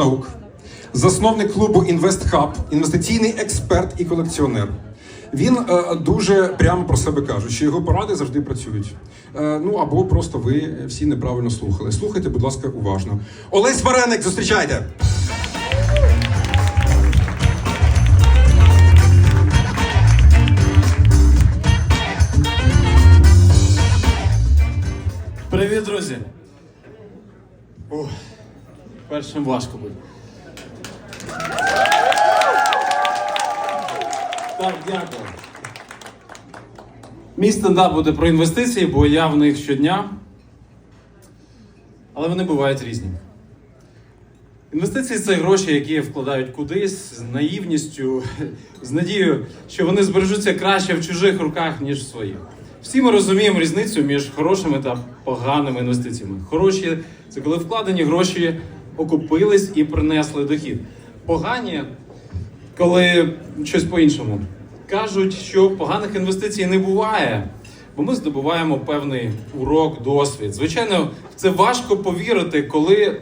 наук, засновник клубу InvestHub, інвестиційний експерт і колекціонер. Він е, дуже прямо про себе каже, що його поради завжди працюють. Е, ну або просто ви всі неправильно слухали. Слухайте, будь ласка, уважно. Олесь Вареник, зустрічайте! Привіт, друзі! Ух, першим важко буде. Так, дякую. Мій стендап буде про інвестиції, бо я в них щодня. Але вони бувають різні. Інвестиції це гроші, які вкладають кудись з наївністю, з надією, що вони збережуться краще в чужих руках, ніж в своїх. Всі ми розуміємо різницю між хорошими та поганими інвестиціями. Хороші це коли вкладені гроші окупились і принесли дохід. Погані, коли щось по-іншому. Кажуть, що поганих інвестицій не буває, бо ми здобуваємо певний урок, досвід. Звичайно, в це важко повірити, коли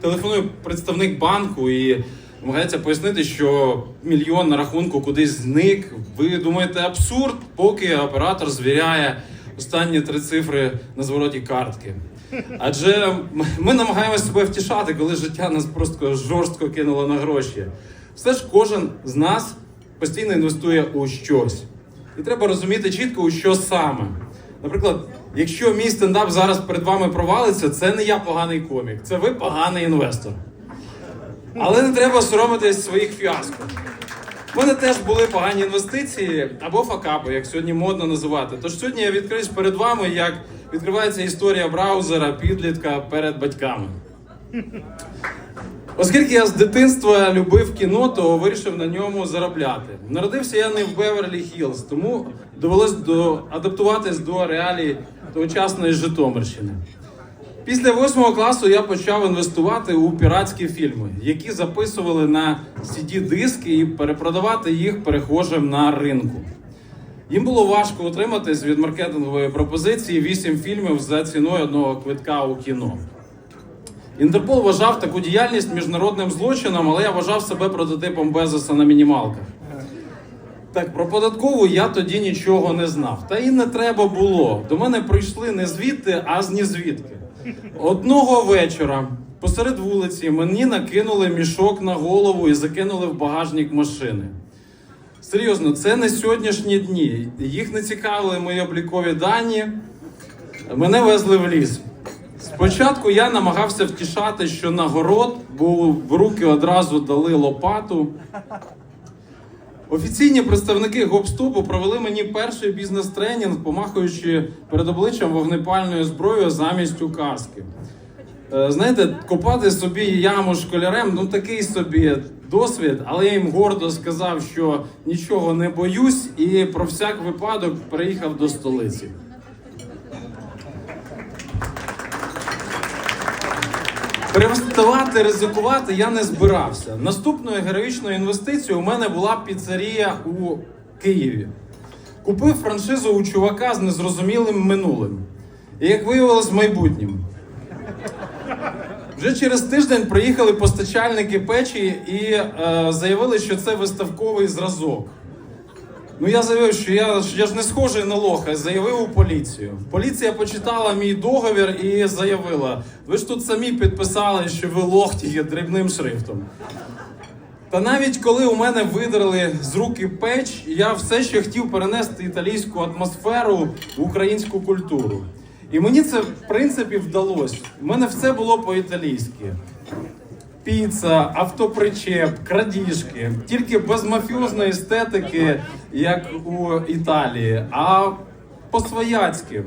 телефонує представник банку і намагається пояснити, що мільйон на рахунку кудись зник. Ви думаєте, абсурд, поки оператор звіряє останні три цифри на звороті картки. Адже ми намагаємося себе втішати, коли життя нас просто жорстко кинуло на гроші. Все ж кожен з нас постійно інвестує у щось. І треба розуміти чітко, у що саме. Наприклад, якщо мій стендап зараз перед вами провалиться, це не я поганий комік, це ви поганий інвестор. Але не треба соромитись своїх фіаско. У мене теж були погані інвестиції або факапи, як сьогодні модно називати. Тож сьогодні я відкриюсь перед вами, як відкривається історія браузера підлітка перед батьками. Оскільки я з дитинства любив кіно, то вирішив на ньому заробляти. Народився я не в Беверлі Хіллз, тому довелось до адаптуватись до реалій тогочасної Житомирщини. Після восьмого класу я почав інвестувати у піратські фільми, які записували на CD-диски і перепродавати їх перехожим на ринку. Їм було важко утриматись від маркетингової пропозиції 8 фільмів за ціною одного квитка у кіно. Інтерпол вважав таку діяльність міжнародним злочином, але я вважав себе прототипом Безоса на мінімалках. Так, про податкову я тоді нічого не знав. Та і не треба було. До мене прийшли не звідти, а з нізвідки. Одного вечора посеред вулиці мені накинули мішок на голову і закинули в багажник машини. Серйозно, це не сьогоднішні дні. Їх не цікавили мої облікові дані. Мене везли в ліс. Спочатку я намагався втішати, що на город, бо в руки одразу дали лопату. Офіційні представники гопстопу провели мені перший бізнес-тренінг, помахуючи перед обличчям вогнепальною зброєю замість указки. Е, Знаєте, копати собі яму школярем, ну такий собі досвід, але я їм гордо сказав, що нічого не боюсь, і про всяк випадок приїхав до столиці. Переставати ризикувати я не збирався. Наступною героїчною інвестицією у мене була піцерія у Києві. Купив франшизу у чувака з незрозумілим минулим. І як виявилось, майбутнім. Вже через тиждень приїхали постачальники печі і е, заявили, що це виставковий зразок. Ну я заявив, що я, я ж не схожий на лоха, заявив у поліцію. Поліція почитала мій договір і заявила: ви ж тут самі підписали, що ви лох тільки дрібним шрифтом. Та навіть коли у мене видерли з руки печ, я все ще хотів перенести італійську атмосферу в українську культуру. І мені це в принципі вдалося. У мене все було по-італійськи. Піца, автопричеп, крадіжки, тільки без мафіозної естетики, як у Італії, а по-свояцьки.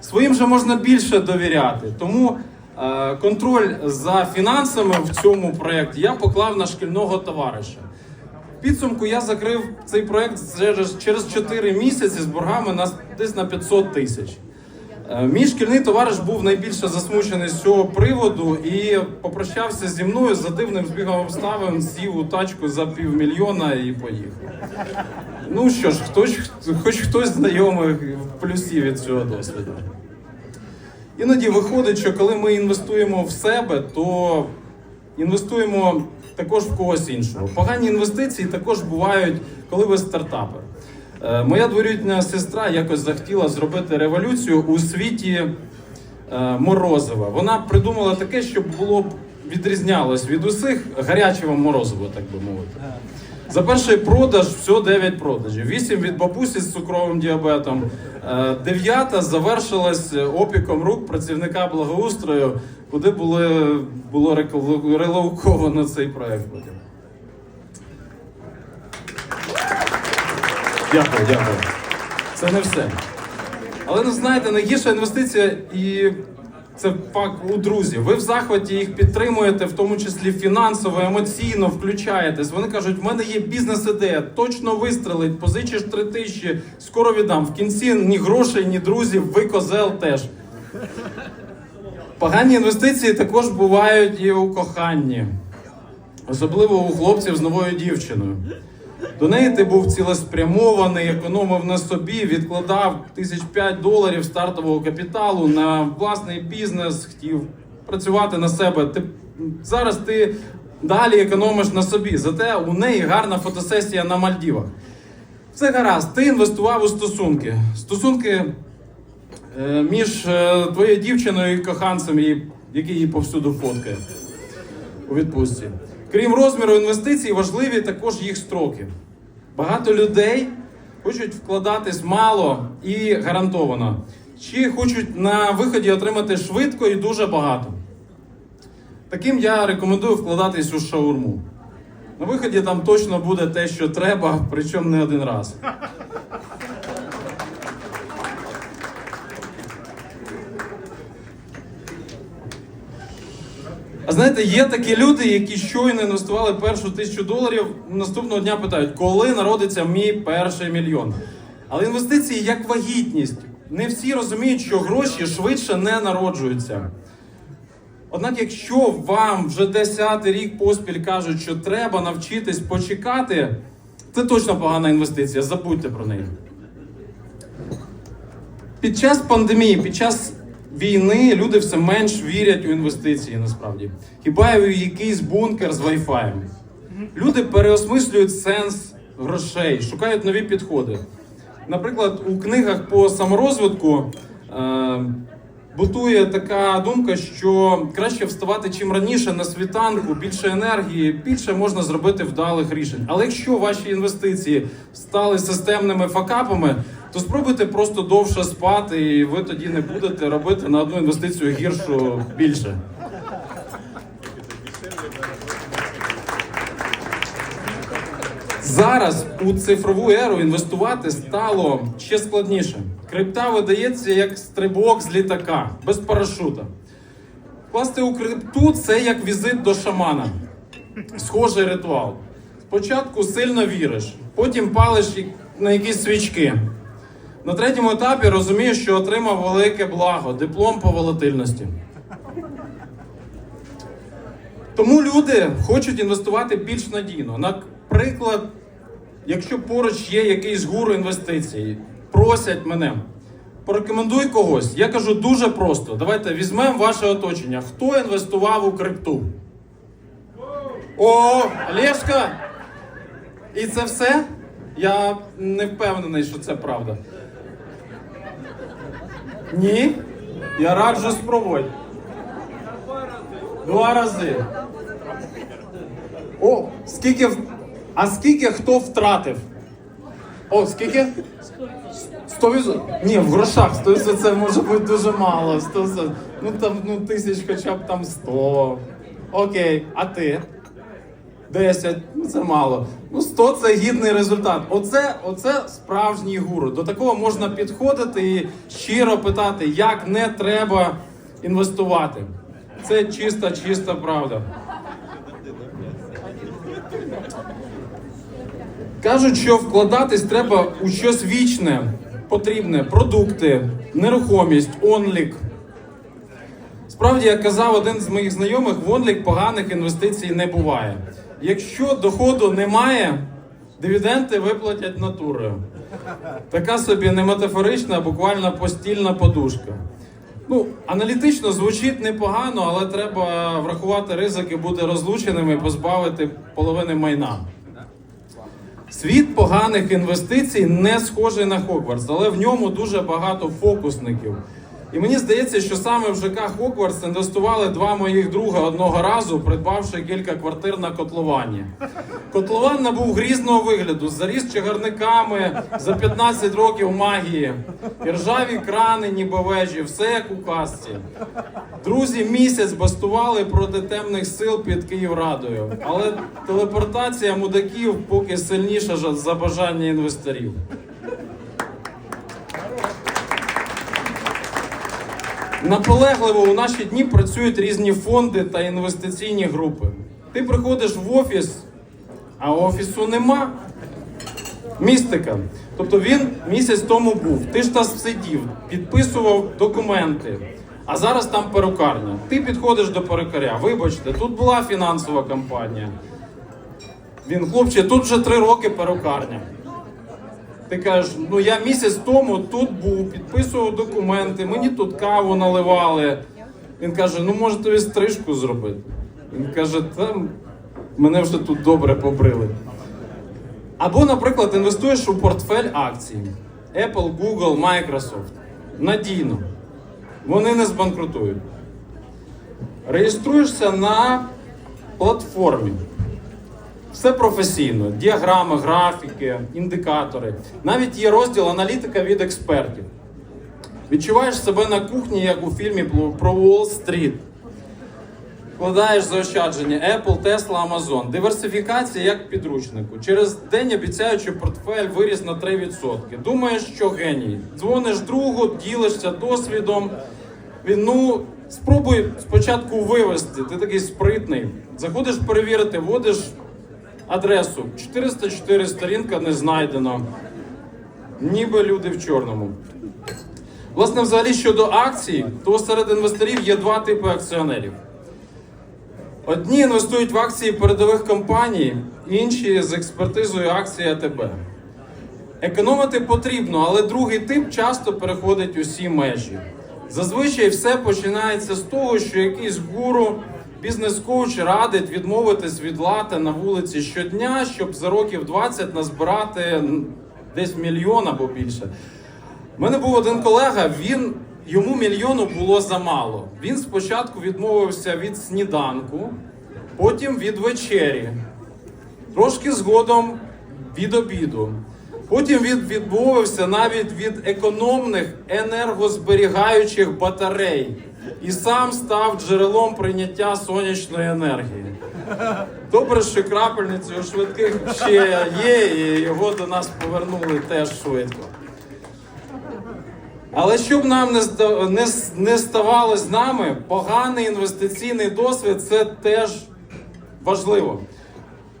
Своїм же можна більше довіряти. Тому е, контроль за фінансами в цьому проєкті я поклав на шкільного товариша. Підсумку я закрив цей проєкт через 4 місяці з боргами на десь на 500 тисяч. Е, Мій шкільний товариш був найбільше засмучений з цього приводу і попрощався зі мною за дивним збігом обставин, сів у тачку за півмільйона і поїхав. Ну що ж, хтось, хоч хтось знайомий в плюсі від цього досвіду. Іноді виходить, що коли ми інвестуємо в себе, то інвестуємо також в когось іншого. Погані інвестиції також бувають, коли ви стартапер. Е, Моя дворітня сестра якось захотіла зробити революцію у світі е, морозива. Вона придумала таке, щоб було б відрізнялось від усіх гарячого морозива, так би мовити. За перший продаж всього 9 продажів. 8 від бабусі з цукровим діабетом. Е, Дев'ята завершилась опіком рук працівника благоустрою, куди були, було релоковано цей проект. Дякую, дякую. Це не все. Але ну знаєте, найгірша інвестиція і це факт у друзів. Ви в захваті їх підтримуєте, в тому числі фінансово, емоційно включаєтесь. Вони кажуть, в мене є бізнес-ідея, точно вистрелить, позичиш три тисячі, скоро віддам. В кінці ні грошей, ні друзів, ви козел теж. Погані інвестиції також бувають і у коханні, особливо у хлопців з новою дівчиною. До неї ти був цілеспрямований, економив на собі, відкладав тисяч п'ять доларів стартового капіталу на власний бізнес, хотів працювати на себе. Ти зараз ти далі економиш на собі. Зате у неї гарна фотосесія на Мальдівах. Все гаразд, ти інвестував у стосунки. Стосунки е, між е, твоєю дівчиною і коханцем, який її повсюду фоткає у відпустці. Крім розміру інвестицій, важливі також їх строки. Багато людей хочуть вкладатись мало і гарантовано, чи хочуть на виході отримати швидко і дуже багато. Таким я рекомендую вкладатись у шаурму. На виході там точно буде те, що треба, причому не один раз. А знаєте, є такі люди, які щойно інвестували першу тисячу доларів, наступного дня питають, коли народиться мій перший мільйон. Але інвестиції як вагітність. Не всі розуміють, що гроші швидше не народжуються. Однак, якщо вам вже десятий рік поспіль кажуть, що треба навчитись почекати, це точно погана інвестиція. Забудьте про неї. Під час пандемії, під час війни люди все менш вірять у інвестиції насправді. Хіба у якийсь бункер з Wi-Fi. Люди переосмислюють сенс грошей, шукають нові підходи. Наприклад, у книгах по саморозвитку е, бутує така думка, що краще вставати чим раніше на світанку, більше енергії, більше можна зробити вдалих рішень. Але якщо ваші інвестиції стали системними факапами, то спробуйте просто довше спати, і ви тоді не будете робити на одну інвестицію гіршу більше. Зараз у цифрову еру інвестувати стало ще складніше. Крипта видається як стрибок з літака, без парашута. Вкласти у крипту це як візит до шамана. Схожий ритуал. Спочатку сильно віриш, потім палиш на якісь свічки. На третьому етапі розумієш, що отримав велике благо, диплом по волатильності. Тому люди хочуть інвестувати більш надійно. Наприклад, якщо поруч є якийсь гуру інвестицій, просять мене. Порекомендуй когось. Я кажу дуже просто. Давайте візьмемо ваше оточення. Хто інвестував у крипту? О, Олешка! І це все? Я не впевнений, що це правда. Ні? Я раджу спробувати. Два рази. О, скільки. А скільки хто втратив? О, скільки? 100%? Ні, в грошах 100% це може бути дуже мало. 100%. Ну там ну, тисяч хоча б там 100. Окей, а ти? 10, ну це мало. Ну 100 це гідний результат. Оце, оце справжній гуру. До такого можна підходити і щиро питати, як не треба інвестувати. Це чиста, чиста правда. Кажуть, що вкладатись треба у щось вічне, потрібне, продукти, нерухомість, онлік. Справді, як казав один з моїх знайомих, в онлік поганих інвестицій не буває. Якщо доходу немає, дивіденди виплатять натурою. Така собі не метафорична, а буквально постільна подушка. Ну, аналітично звучить непогано, але треба врахувати ризики бути розлученими і позбавити половини майна. Світ поганих інвестицій не схожий на Хогвартс, але в ньому дуже багато фокусників. І мені здається, що саме в ЖК Хогвартс інвестували два моїх друга одного разу, придбавши кілька квартир на котловані. Котлован набув грізного вигляду, заріс чагарниками за 15 років магії, і ржаві крани, ніби вежі, все як у казці. Друзі місяць бастували проти темних сил під Київрадою, але телепортація мудаків поки сильніша за бажання інвесторів. Наполегливо у наші дні працюють різні фонди та інвестиційні групи. Ти приходиш в офіс, а офісу нема. Містика. Тобто він місяць тому був. Ти ж там сидів, підписував документи. А зараз там перукарня. Ти підходиш до перукаря. Вибачте, тут була фінансова кампанія. Він, хлопче, тут вже три роки перукарня. Ти кажеш, ну я місяць тому тут був, підписував документи, мені тут каву наливали. Він каже: ну може тобі стрижку зробити. Він каже, там мене вже тут добре побрили. Або, наприклад, інвестуєш у портфель акцій Apple, Google, Microsoft. Надійно. Вони не збанкрутують. Реєструєшся на платформі. Все професійно: діаграми, графіки, індикатори. Навіть є розділ аналітика від експертів. Відчуваєш себе на кухні, як у фільмі про Уолл-стріт. Вкладаєш заощадження Apple, Tesla, Amazon. Диверсифікація як підручнику. Через день обіцяють, що портфель виріс на 3%. Думаєш, що геній. Дзвониш другу, ділишся досвідом. Він, ну, спробуй спочатку вивести. Ти такий спритний. Заходиш перевірити, вводиш адресу. 404 сторінка не знайдено. Ніби люди в чорному. Власне, взагалі щодо акцій, то серед інвесторів є два типи акціонерів. Одні інвестують в акції передових компаній, інші з експертизою акцій АТБ. Економити потрібно, але другий тип часто переходить усі межі. Зазвичай все починається з того, що якийсь гуру, бізнес-коуч радить відмовитись від лати на вулиці щодня, щоб за років 20 назбирати десь мільйон або більше. У мене був один колега, він йому мільйону було замало. Він спочатку відмовився від сніданку, потім від вечері, трошки згодом від обіду. Потім він відмовився навіть від економних енергозберігаючих батарей і сам став джерелом прийняття сонячної енергії. Добре, що крапельниці у швидких ще є, і його до нас повернули теж швидко. Але щоб нам не, не, ставалось з нами, поганий інвестиційний досвід це теж важливо.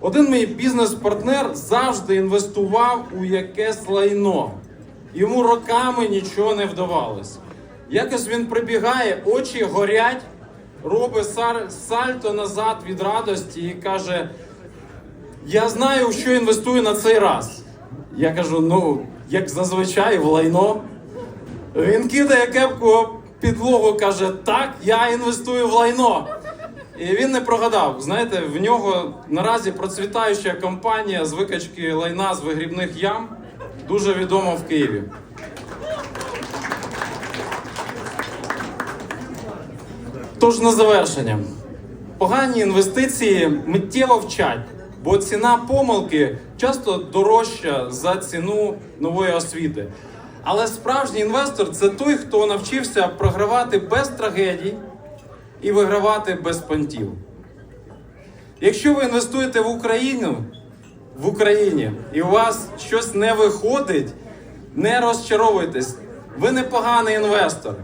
Один мій бізнес-партнер завжди інвестував у якесь лайно. Йому роками нічого не вдавалось. Якось він прибігає, очі горять, робить сальто назад від радості і каже: Я знаю, в що інвестую на цей раз. Я кажу: ну, як зазвичай, в лайно. Він кидає кепку підлогу, каже: Так, я інвестую в лайно. І він не прогадав. Знаєте, в нього наразі процвітаюча компанія з викачки лайна з вигрібних ям, дуже відома в Києві. Тож на завершення. Погані інвестиції миттєво вчать, бо ціна помилки часто дорожча за ціну нової освіти. Але справжній інвестор це той, хто навчився програвати без трагедій і вигравати без понтів. Якщо ви інвестуєте в Україну в Україні і у вас щось не виходить, не розчаровуйтесь. Ви не поганий інвестор.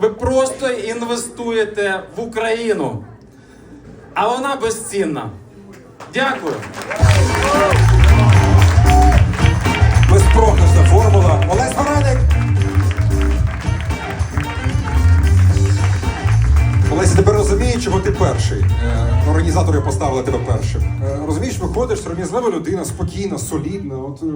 Ви просто інвестуєте в Україну. А вона безцінна. Дякую. Безпрограшна формула. Олесь Гораник. Олесь, тепер розумієш, чого ти перший. Е, Організатори поставили тебе першим. Е, Розумієш, виходиш, сором'язлива людина, спокійна, солідна. От е,